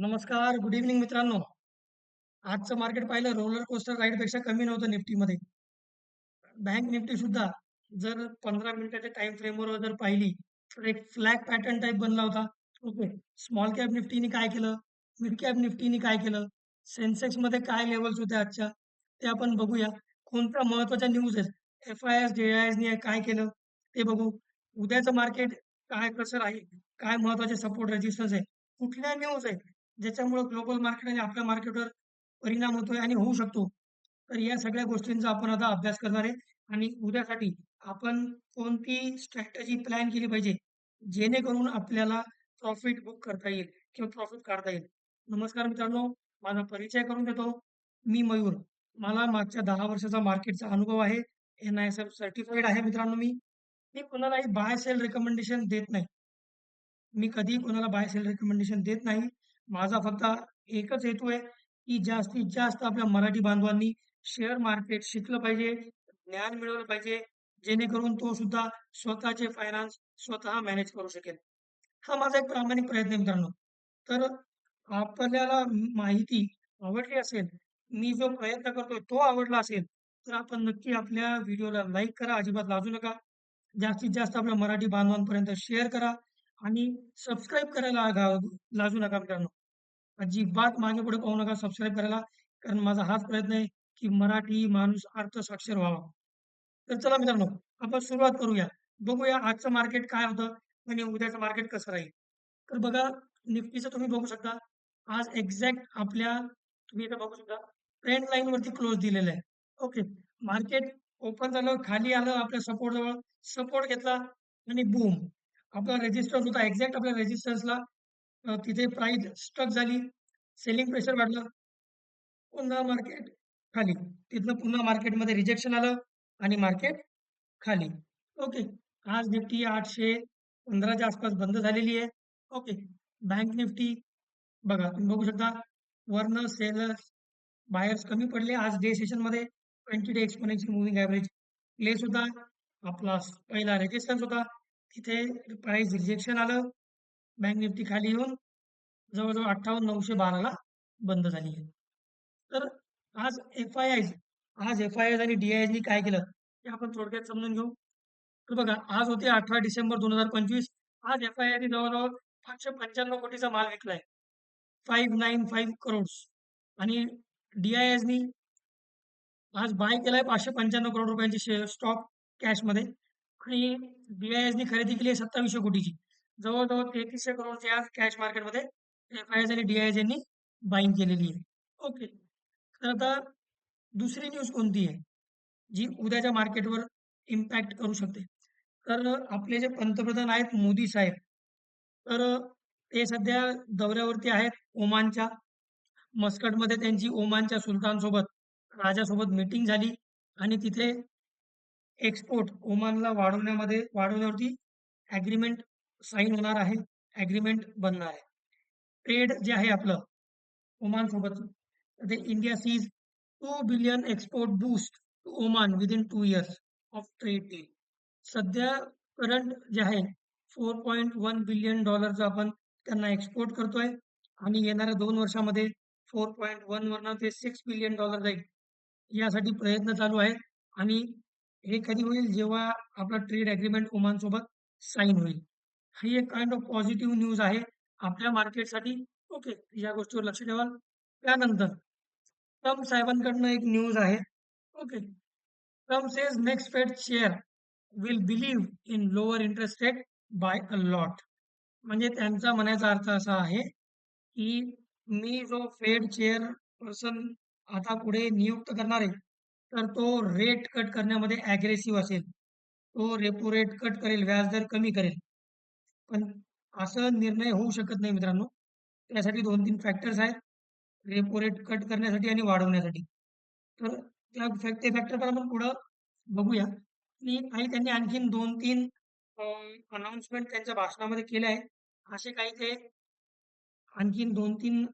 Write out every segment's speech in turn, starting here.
नमस्कार, good evening मित्रांनो. आजचं मार्केट पाहिलं रोलर कोस्टर राईडपेक्षा कमी नव्हतं निफ्टीमध्ये. बँक निफ्टी सुद्धा जर 15 मिनिटाच्या टाइम फ्रेमवर जर पाहिली, तर एक फ्लॅग पॅटर्न टाइप बनला होता. ओके. स्मॉल कॅप निफ्टीने काय केलं? मिड कॅप निफ्टीने काय केलं? सेन्सेक्समध्ये काय लेवल्स होत्या आजच्या? ते आपण बघूया. कोणत्या महत्त्वाच्या न्यूज आहेत? एफ-आय-एस, जे-आय-एसने काय केलं? ते बघू. उद्याचं मार्केट काय कसं राहील? काय महत्त्वाचे सपोर्ट रेजिस्टन्स आहे? कुठल्या न्यूज आहेत? ज्याच्यामुळे ग्लोबल मार्केट आणि आपल्या मार्केटवर परिणाम होतोय आणि होऊ शकतो. तर या सगळ्या गोष्टींचा आपण आता अभ्यास करणार आहे आणि उद्यासाठी आपण कोणती स्ट्रॅटेजी प्लॅन केली पाहिजे, जेणेकरून आपल्याला प्रॉफिट बुक करता येईल किंवा प्रॉफिट काढता येईल. नमस्कार मित्रांनो, माझा परिचय करून देतो. मी मयूर. मला मागच्या दहा वर्षाचा मार्केटचा अनुभव आहे. एन-आय-एस-एफ सर्टिफाईड आहे मित्रांनो मी. मी कोणालाही बाय सेल रिकमेंडेशन देत नाही. मी कधीही कोणाला बाय सेल रेकमेंडेशन देत नाही. माझा फक्त एकच हेतू आहे, की जास्तीत जास्त आपल्या मराठी बांधवांनी शेअर मार्केट शिकलं पाहिजे, ज्ञान मिळवलं पाहिजे, जेणेकरून तो सुद्धा स्वतःचे फायनान्स स्वतः मॅनेज करू शकेल. हा माझा एक प्रामाणिक प्रयत्न आहे मित्रांनो. तर आपल्याला माहिती आवडली असेल, मी जो प्रयत्न करतोय तो आवडला असेल, तर आपण नक्की आपल्या व्हिडिओला लाईक करा, अजिबात लाजू नका. जास्तीत जास्त आपल्या मराठी बांधवांपर्यंत शेअर करा आणि सबस्क्राईब करायला लाजू नका मित्रांनो. अजिबात मागे-पुढे पाहू नका सबस्क्राईब करायला. कारण माझा हाच प्रयत्न आहे, की मराठी माणूस अर्थसाक्षर व्हावा. तर चला मित्रांनो, आपण सुरुवात करूया. बघूया आजचं मार्केट काय होतं आणि उद्याचं मार्केट कसं राहील. तर बघा निफ्टीचं तुम्ही बघू शकता. आज एक्झॅक्ट आपल्या तुम्ही इथं बघू शकता ट्रेंड लाईनवरती क्लोज दिलेलं आहे. ओके. मार्केट ओपन झालं, खाली आलं आपल्या सपोर्ट जवळ, सपोर्ट घेतला आणि बूम! आपला रेजिस्टन्स होता एक्झॅक्ट आपल्या रेजिस्टन्सला तिथे प्राईज स्टक झाली. सेलिंग प्रेशर वाढलं. पुन्हा मार्केट खाली. तिथलं पुन्हा मार्केटमध्ये रिजेक्शन आलं आणि मार्केट खाली. ओके. आज निफ्टी आठशे पंधराच्या आसपास बंद झालेली आहे. ओके. बँक निफ्टी बघा तुम्ही बघू शकता वरनं सेलर्स, बायर्स कमी पडले. आज डे सेशनमध्ये 20 day exponential moving average place होता. आपला पहिला रेजिस्टन्स होता. तिथे प्राइस रिजेक्शन आलं. बँक निफ्टी खाली येऊन जवळजवळ अठ्ठावन्न नऊशे बाराला बंद झाली आहे. तर आज एफ-आय-आयज आज एफ-आय-आयज आणि डीआयजनी काय केलं, हे आपण थोडक्यात समजून घेऊ. तर बघा आज होते 18 डिसेंबर 2025. आज एफ-आय-आयने जवळ-जवळ 595 कोटीचा माल विकलाय. 595 करोड्स आणि डीआयएसनी आज बाय केलाय 595 करोड रुपयांची शेअर स्टॉक कॅशमध्ये आणि डीआयएसनी खरेदी केली आहे 2700 कोटीची. जवळ-जवळ 3300 करोडची आज कॅश मार्केटमध्ये एफ आय एस आणि डीआयएस यांनी बाईंग केलेली आहे. ओके. तर आता दुसरी न्यूज कोणती आहे, जी उद्याच्या मार्केटवर इम्पॅक्ट करू शकते. तर आपले जे पंतप्रधान आहेत मोदी साहेब, तर ते सध्या दौऱ्यावरती आहेत ओमानच्या. मस्कटमध्ये त्यांची ओमानच्या सुलतानसोबत, राजासोबत मीटिंग झाली आणि तिथे एक्सपोर्ट ओमानला वाढवण्यामध्ये वाढवण्यावरती ॲग्रीमेंट साइन होणार आहे. ऍग्रीमेंट बनणार आहे. ट्रेड जे आहे आपलं ओमान सोबत ते India sees two billion export boost to Oman within two years of trade deal. सध्या करंट जे आहे $4.1 बिलियन डॉलरचं आपण त्यांना एक्सपोर्ट करतोय आणि येणाऱ्या दोन वर्षामध्ये 4.1 वरनं ते सिक्स बिलियन डॉलर जाईल. यासाठी प्रयत्न चालू आहेत आणि हे कधी होईल जेव्हा आपला ट्रेड ॲग्रीमेंट ओमानसोबत साइन होईल. ही एक काइंड ऑफ पॉझिटिव्ह न्यूज आहे आपल्या मार्केटसाठी. ओके. या गोष्टीवर लक्ष ठेवाल. त्यानंतर ट्रम्प साहेबांकडनं एक न्यूज आहे. Okay. Trump says next Fed chair will believe in lower interest rate by a lot. म्हणजे त्यांचा म्हणायचा अर्थ असा आहे, की मी जो फेड चेअर पर्सन आता पुढे नियुक्त करणार आहे, तर तो रेट कट करण्यामध्ये ॲग्रेसिव्ह असेल. तो रेपो रेट कट करेल, व्याजदर कमी करेल. पण असं निर्णय होऊ शकत नाही मित्रांनो. त्यासाठी 2-3 फॅक्टर्स आहेत. रेपो रेट कट करण्यासाठी आणि वाढवण्यासाठी. तर त्या फॅक्ट ते फॅक्टर पण आपण पुढं बघूया. आणि त्यांनी आणखीन दोन तीन अनाउन्समेंट त्यांच्या भाषणामध्ये केले आहेत. असे काही ते आणखीन 2-3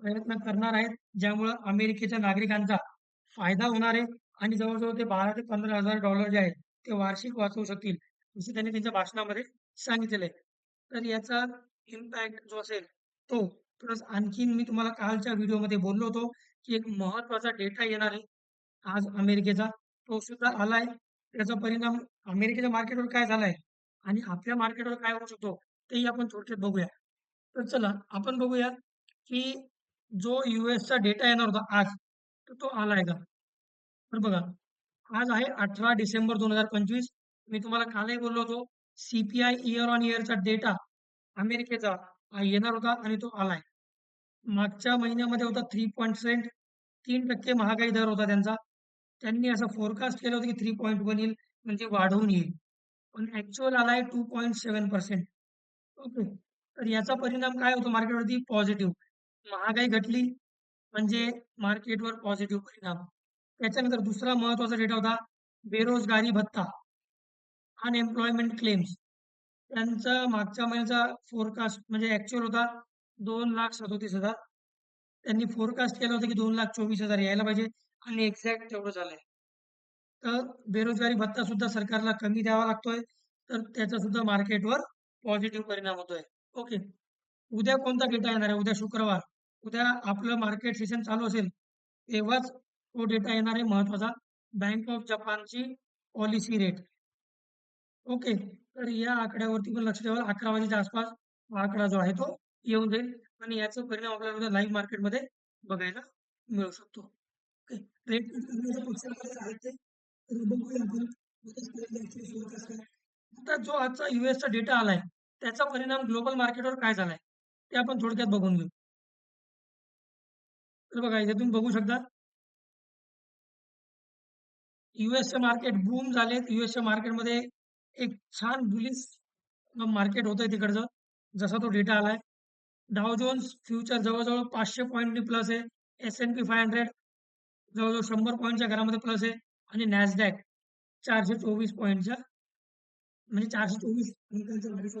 प्रयत्न करणार आहेत, ज्यामुळं अमेरिकेच्या नागरिकांचा फायदा होणार आहे आणि जवळ-जवळ ते 12 ते पंधरा हजार डॉलर जे आहेत, ते वार्षिक वाचवू शकतील, असं त्यांनी त्यांच्या भाषणामध्ये सांगितलेलं आहे. तर याचा इम्पॅक्ट जो असेल, तो प्लस आणखीन मी तुम्हाला कालच्या व्हिडिओमध्ये बोललो होतो, की एक महत्त्वाचा डेटा येणार आहे आज अमेरिकेचा. तो सुद्धा आलाय. त्याचा परिणाम अमेरिकेच्या मार्केटवर काय झालाय आणि आपल्या मार्केटवर काय होऊ शकतो, तेही आपण थोडक्यात बघूया. तर चला आपण बघूया, की जो युएसचा डेटा येणार होता आज, तर तो आलाय का? तर बघा, आज आहे 18 डिसेंबर 2025. मी तुम्हाला कालही बोललो होतो, सीपीआय इयर ऑन इयरचा डेटा अमेरिकेचा येणार होता आणि तो आलाय. मागच्या महिन्यामध्ये होता 3% 3% महागाई दर होता त्यांचा. त्यांनी असं फोरकास्ट केलं होतं, की 3.1 येईल म्हणजे वाढवून येईल. पण ऍक्च्युअल आलाय 2.7% ओके. तर याचा परिणाम काय होतो मार्केटवरती? पॉझिटिव्ह. महागाई घटली म्हणजे मार्केटवर पॉझिटिव्ह परिणाम. त्याच्यानंतर दुसरा महत्त्वाचा डेटा होता बेरोजगारी भत्ता. Unemployment claims. त्यांचा मागच्या महिन्याचा फोरकास्ट म्हणजे ऍक्च्युअल होता 2,37,000 त्यांनी फोरकास्ट केलं होतं, की 2,24,000 यायला पाहिजे आणि एक्झॅक्ट तेवढं झालंय. तर बेरोजगारी भत्ता सुद्धा सरकारला कमी द्यावा लागतोय. तर त्याचा सुद्धा मार्केटवर पॉझिटिव्ह परिणाम होतोय. ओके. उद्या कोणता डेटा येणार आहे? उद्या शुक्रवार. उद्या आपलं मार्केट सेशन चालू असेल, तेव्हाच तो डेटा येणार आहे महत्त्वाचा बँक ऑफ जपानची पॉलिसी रेट. ओके. तर या आकड्यावरती पण लक्ष ठेवा. 11 वाजेच्या आसपास हा आकडा जो आहे तो येऊन जाईल आणि याचा परिणाम आपल्याला लाईव्ह मार्केटमध्ये बघायला मिळू शकतो. ओके. रेट आता जो आजचा युएसचा डेटा आलाय, त्याचा परिणाम ग्लोबल मार्केटवर काय झालाय? ते आपण थोडक्यात बघून घेऊ. तर बघा इथे तुम्ही बघू शकता. युएसचे मार्केट बूम झालेत. युएसच्या मार्केटमध्ये एक छान बुलिस मार्केट होतंय तिकडचं, जसा तो डेटा आलाय. डाव जोन्स फ्युचर जवळजवळ पाचशे पॉईंटनी प्लस आहे. एस-एन-पी 500 जवळ-जवळ शंभर पॉईंटच्या घरामध्ये प्लस आहे आणि नॅसडॅक 424 पॉइंटच्या म्हणजे चारशे चोवीस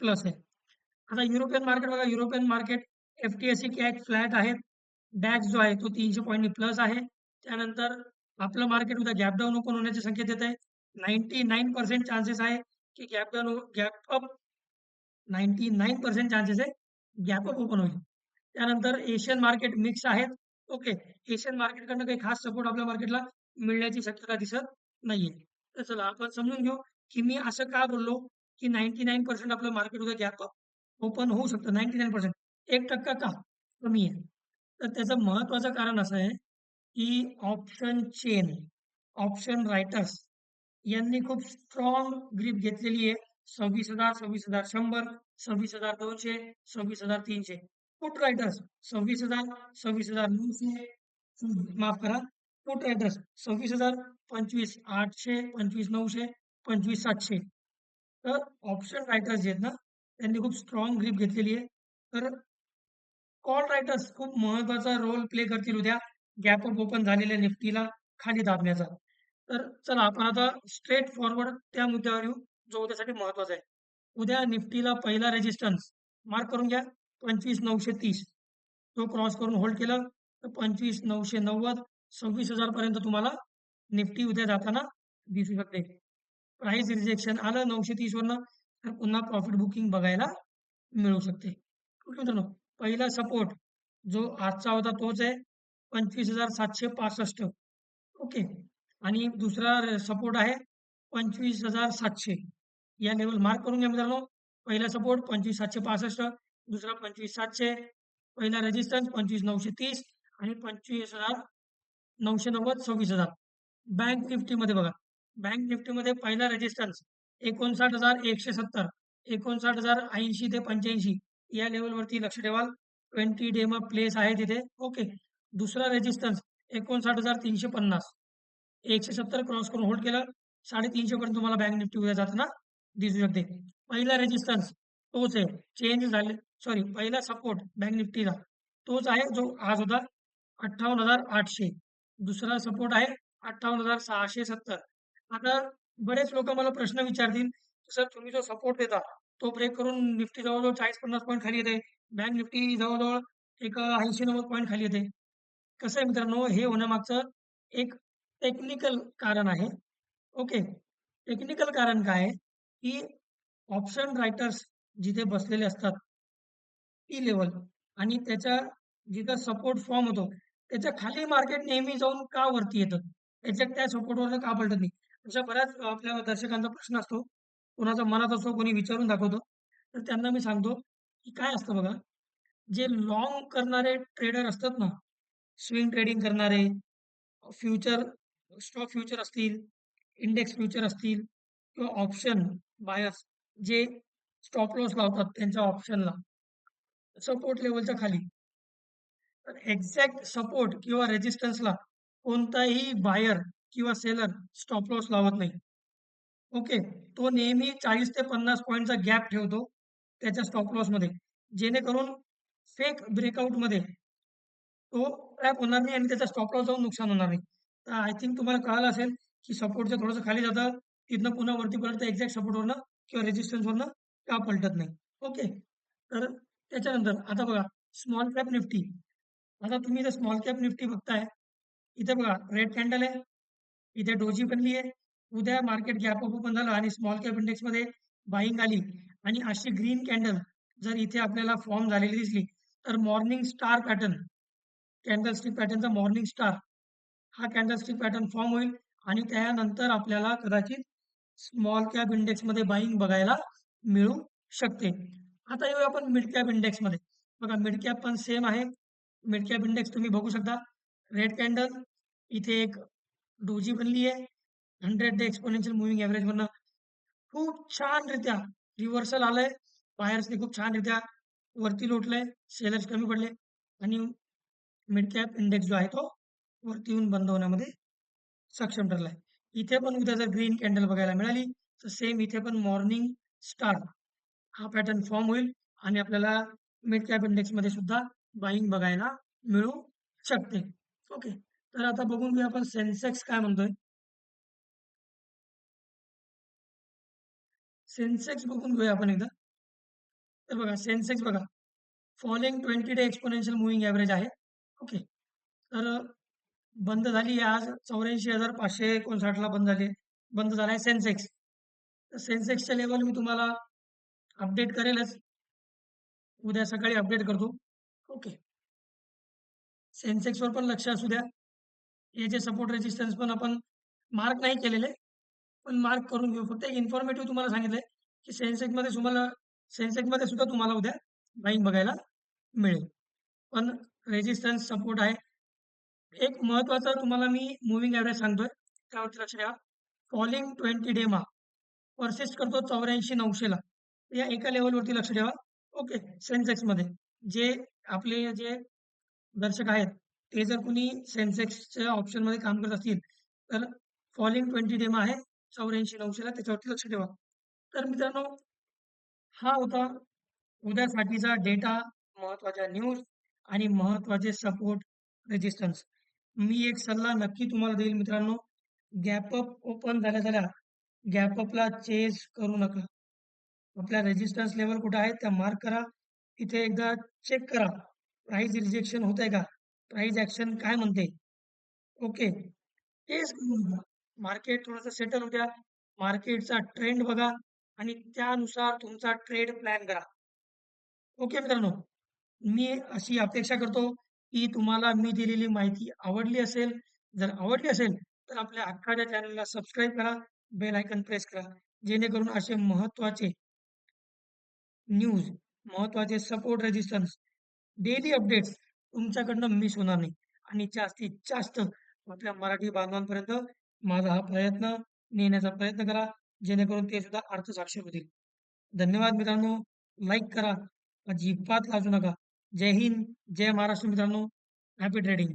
प्लस आहे. आता युरोपियन मार्केट बघा, European market F T S C CAC flat आहेत. डॅक्स जो आहे तो तीनशे पॉईंटनी प्लस आहे. त्यानंतर आपलं मार्केट उद्या गॅपडाऊन ओपन होण्याचे संकेत येत आहे. 99% चान्सेस आहे, की gap down gap up 99% chances आहे, गॅप अप ओपन होईल. त्यानंतर एशियन मार्केट मिक्स आहेत. ओके. एशियन मार्केटकडनं काही खास सपोर्ट आपल्या मार्केटला मिळण्याची शक्यता दिसत नाहीये. तर चला आपण समजून घेऊ, की मी असं का बोललो, की 99% आपलं मार्केट उद्या गॅप ओपन होऊ शकतं. 99% 1% का कमी आहे? तर त्याचं महत्वाचं कारण असं आहे, की ऑप्शन चेन, ऑप्शन रायटर्स यांनी खूप स्ट्रॉंग ग्रीप घेतलेली आहे. सव्वीस हजार सव्वीस हजार शंभर सव्वीस हजार दोनशे सव्वीस हजार तीनशे. पुट रायडर्स सव्वीस हजार सव्वीस हजार नऊशे. माफ करा. पुट रायडर्स सव्वीस हजार पंचवीस आठशे पंचवीस नऊशे पंचवीस सातशे. तर ऑप्शन रायटर्स जे आहेत ना त्यांनी खूप स्ट्रॉंग ग्रीप घेतलेली आहे. तर कॉल रायटर्स खूप महत्त्वाचा रोल प्ले करतील उद्या. गॅप ओपन झालेल्या निफ्टीला खाली दाबण्याचा. तर चला आपण आता स्ट्रेट फॉरवर्ड त्या मुद्द्यावर येऊ, जो उद्यासाठी महत्त्वाचा आहे. उद्या निफ्टीला पहिला रेजिस्टन्स मार्क करून घ्या 25,930 तो क्रॉस करून होल्ड केला तर 25,990 26,000 पर्यंत तुम्हाला निफ्टी उद्या जाताना दिसू शकते. प्राइस रिजेक्शन आलं 930 वरनं तर पुन्हा प्रॉफिट बुकिंग बघायला मिळू शकते. मित्रांनो. पहिला सपोर्ट जो आजचा होता तोच आहे 25,765 ओके. आणि दुसरा सपोर्ट आहे पंचवीस हजार सातशे. या लेवल मार्क करून घ्या मित्रांनो. पहिला सपोर्ट पंचवीस सातशे पासष्ट दुसरा पंचवीस सातशे पहिला रेजिस्टन्स पंचवीस नऊशे तीस आणि पंचवीस हजार नऊशे नव्वद सव्वीस हजार. बँक निफ्टीमध्ये बघा. बँक निफ्टीमध्ये पहिला रेजिस्टन्स एकोणसाठ हजार एकशे सत्तर एकोणसाठ हजार ऐंशी ते पंच्याऐंशी. या लेवलवरती लक्ष ठेवाल. ट्वेंटी डेमा प्लेस आहे तिथे. ओके दुसरा रेजिस्टन्स एकोणसाठ हजार तीनशे पन्नास. एकशे सत्तर क्रॉस करून होल्ड केलं 350 पर्यंत तुम्हाला बँक निफ्टी उद्या जाताना दिसू शकते. पहिला रेजिस्टन्स तोच आहे. चेंज झाले सॉरी पहिला सपोर्ट बँक निफ्टीला तोच आहे जो आज होता 58,800 दुसरा सपोर्ट आहे 58,670 आता बरेच लोक मला प्रश्न विचारतील, सर तुम्ही जो सपोर्ट देता तो ब्रेक करून निफ्टी जवळजवळ चाळीस पन्नास पॉईंट खाली येते. बँक निफ्टी जवळजवळ एक ऐंशी नव्वद पॉईंट खाली येते. कसं आहे मित्रांनो, हे होण्यामागचं एक टेक्निकल कारण आहे. ओके. टेक्निकल कारण काय आहे, की ऑप्शन रायटर्स जिथे बसलेले असतात टी लेवल आणि त्याच्या जिथं सपोर्ट फॉर्म होतो त्याच्याखाली मार्केट नेहमी जाऊन का वरती येतं? त्याच्या त्या सपोर्टवर का पलटत नाही? अशा बऱ्याच आपल्या दर्शकांचा प्रश्न असतो. कोणाचा मनात असतो कोणी विचारून दाखवतो. तर त्यांना मी सांगतो की काय असतं बघा जे लॉंग करणारे ट्रेडर असतात ना स्विंग ट्रेडिंग करणारे फ्युचर स्टॉक फ्युचर असतील इंडेक्स फ्युचर असतील किंवा ऑप्शन बायर्स जे स्टॉप लॉस लावतात त्यांच्या ऑप्शनला सपोर्ट लेवलच्या खाली. तर एक्झॅक्ट सपोर्ट किंवा रेजिस्टन्सला कोणताही बायर किंवा सेलर स्टॉप लॉस लावत नाही. ओके तो नेहमी चाळीस ते पन्नास पॉईंटचा गॅप ठेवतो त्याच्या स्टॉप लॉसमध्ये जेणेकरून फेक ब्रेकआउटमध्ये तो ट्रॅप होणार नाही आणि त्याचा स्टॉप लॉस जाऊन नुकसान होणार नाही. तर आय थिंक तुम्हाला कळालं असेल की सपोर्टचं थोडंसं खाली जातं तिथनं पुन्हा वरती पलटतं एक्झॅक्ट सपोर्टवरनं किंवा रेजिस्टन्सवरनं का पलटत नाही. ओके तर त्याच्यानंतर आता बघा स्मॉल कॅप निफ्टी आता तुम्ही इथं स्मॉल कॅप निफ्टी बघताय. इथे बघा रेड कॅन्डल आहे. इथे डोजी बनली आहे. उद्या मार्केट गॅप अप ओपन झालं आणि स्मॉल कॅप इंडेक्समध्ये बाईंग आली आणि अशी ग्रीन कॅन्डल जर इथे आपल्याला फॉर्म झालेली दिसली तर morning star pattern candle stick पॅटर्नचा morning star हा कॅन्डलस्टिक पॅटर्न फॉर्म होईल आणि त्यानंतर आपल्याला कदाचित स्मॉल कॅप इंडेक्समध्ये बाईंग बघायला मिळू शकते. आता येऊया आपण मिड कॅप इंडेक्समध्ये बघा मिड कॅप पण सेम आहे. मिड कॅप इंडेक्स तुम्ही बघू शकता. रेड कॅन्डल इथे एक डोजी बनली आहे. Hundred day exponential moving average मधनं खूप छानरित्या रिव्हर्सल आलंय. बायर्सने खूप छानरित्या वरती लोटलंय. सेलर्स कमी पडले. आणि मिड कॅप इंडेक्स जो आहे तो वरती येऊन बंद होण्यामध्ये सक्षम ठरलाय. इथे पण उद्या जर ग्रीन कॅन्डल बघायला मिळाली तर सेम इथे पण मॉर्निंग स्टार हा पॅटर्न फॉर्म होईल आणि आपल्याला मिड कॅप इंडेक्समध्ये सुद्धा बाईंग बघायला मिळू शकते. ओके तर आता बघून घेऊया आपण सेन्सेक्स काय म्हणतोय. सेन्सेक्स बघून घेऊया आपण एकदा. तर बघा सेन्सेक्स बघा. Following twenty day exponential moving average आहे. ओके तर बंद झाली आज. चौऱ्याऐंशी हजार पाचशे एकोणसाठला बंद झाली बंद झाला आहे सेन्सेक्स सेन्सेक्सच्या लेवल मी तुम्हाला अपडेट करेलच. उद्या सकाळी अपडेट करतो. ओके सेन्सेक्सवर पण लक्ष असू द्या. याचे सपोर्ट रेजिस्टन्स पण आपण मार्क नाही केलेले. पण मार्क करून घेऊ. फक्त एक इन्फॉर्मेटिव्ह तुम्हाला सांगितलंय की सेन्सेक्समध्ये तुम्हाला सेन्सेक्समध्ये सुद्धा तुम्हाला उद्या बाईंग बघायला मिळेल. पण रेजिस्टन्स सपोर्ट आहे. एक महत्त्वाचा तुम्हाला मी मुव्हिंग ॲव्हरेज सांगतोय. त्यावरती लक्ष द्या फॉलिंग ट्वेंटी डे मा परसिस्ट करतो चौऱ्याऐंशी नऊशेला या एका लेवलवरती लक्ष ठेवा. ओके सेन्सेक्समध्ये जे आपले जे दर्शक आहेत ते जर कुणी सेन्सेक्सच्या ऑप्शनमध्ये काम करत असतील तर फॉलिंग ट्वेंटी डेमा आहे चौऱ्याऐंशी नऊशेला त्याच्यावरती लक्ष ठेवा. तर मित्रांनो हा होता उद्यासाठीचा डेटा महत्त्वाच्या न्यूज आणि महत्त्वाचे सपोर्ट रेजिस्टन्स मी एक सल्ला नक्की तुम्हाला देईल मित्रांनो. गॅपअप ओपन झाल्या झाल्या गॅपअपला चेस करू नका. आपल्या रेजिस्टन्स लेवल कुठे आहे त्या मार्क करा. तिथे एकदा चेक करा. प्राइस रिजेक्शन होत आहे का? प्राइस ऍक्शन काय म्हणते? ओके तेच मार्केट थोडंसं सेटल होत्या मार्केटचा ट्रेंड बघा आणि त्यानुसार तुमचा ट्रेड प्लॅन करा. ओके मित्रांनो. मी अशी अपेक्षा करतो. की तुम्हाला मी दिलेली माहिती आवडली असेल जर आवडली असेल तर आपल्या अख्खाच्या चॅनलला सबस्क्राईब करा बेल आयकन प्रेस करा जेणेकरून असे महत्त्वाचे न्यूज महत्त्वाचे सपोर्ट रेजिस्टन्स डेली अपडेट्स तुमच्याकडनं मिस होणार नाही. आणि जास्तीत जास्त आपल्या मराठी बांधवांपर्यंत माझा हा प्रयत्न नेण्याचा प्रयत्न करा जेणेकरून ते सुद्धा अर्थसाक्षर होतील. धन्यवाद मित्रांनो. लाईक करा. अजिबात लाजू नका. जय हिंद जय महाराष्ट्र मित्रांनो. Happy trading